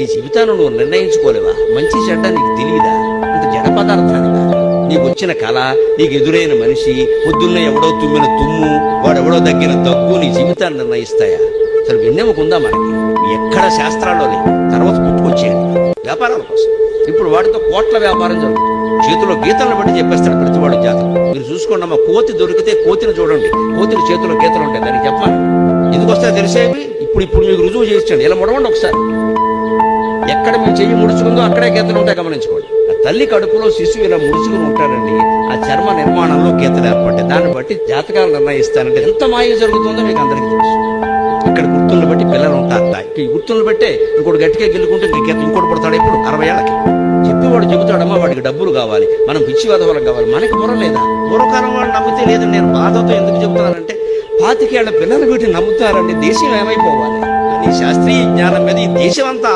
నీ జీవితాన్ని నువ్వు నిర్ణయించుకోలేవా? మంచి చెడ్డ నీకు తెలియదా? అంత జడ పదార్థానిగా నీకు వచ్చిన కళ నీకు ఎదురైన మనిషి పొద్దున్న ఎవడో తుమ్మిన తుమ్ము వాడెవడో దగ్గర తక్కువ నీ జీవితాన్ని నిర్ణయిస్తాయా? అసలు విన్నెముకుందా మనకి? ఎక్కడ శాస్త్రాల్లో లేదు తర్వాత పుట్టుకొచ్చేయండి వ్యాపారాల కోసం. ఇప్పుడు వాటితో కోట్ల వ్యాపారం జరుగుతుంది. చేతిలో గీతలను బట్టి చెప్పేస్తాడు ప్రతివాడు జాతకం మీరు చూసుకోండి అమ్మ కోతి దొరికితే కోతిని చూడండి. కోతిని చేతిలో గీతలు ఉంటాయి దానికి చెప్పాలి. ఎందుకు వస్తాయో తెలిసేవి? ఇప్పుడు ఇప్పుడు మీకు రుజువు చేయించండి. ఇలా ముడవండి ఒకసారి. ఎక్కడ మీ చెయ్యి ముడుచుకుందో అక్కడే గీతలు ఉంటాయి గమనించుకోండి. ఆ తల్లి కడుపులో శిశువు ఇలా ముడుచుకుని ఉంటారండి. ఆ చర్మ నిర్మాణంలో గీతలు ఏర్పడ్డాయి. దాన్ని బట్టి జాతకాలు నిర్ణయిస్తానంటే ఎంత మాయ జరుగుతుందో మీకు అందరికీ తెలుసు. ఇక్కడ గుర్తులను బట్టి పిల్లలు ఉంటారు. ఈ గుర్తులను బట్టే ఇంకోటి గట్టిగా గెలుకుంటే ఇంకెంత ఇంకోటి పడతాడు ఇప్పుడు అరవై ఏళ్ళకి. చెప్పేవాడు చెబుతాడమ్మా వాడికి డబ్బులు కావాలి. మనం పిచ్చి వాళ్ళకి కావాలి. మనకి బుర్ర లేదా? పూర్వకాలం వాళ్ళు నమ్మితే లేదు. నేను బాధతో ఎందుకు చెబుతానంటే పాతికేళ్ళ పిల్లలు వీటిని నమ్ముతారండి. దేశం ఏమైపోవాలి? అని శాస్త్రీయ జ్ఞానం మీద ఈ దేశం అంతా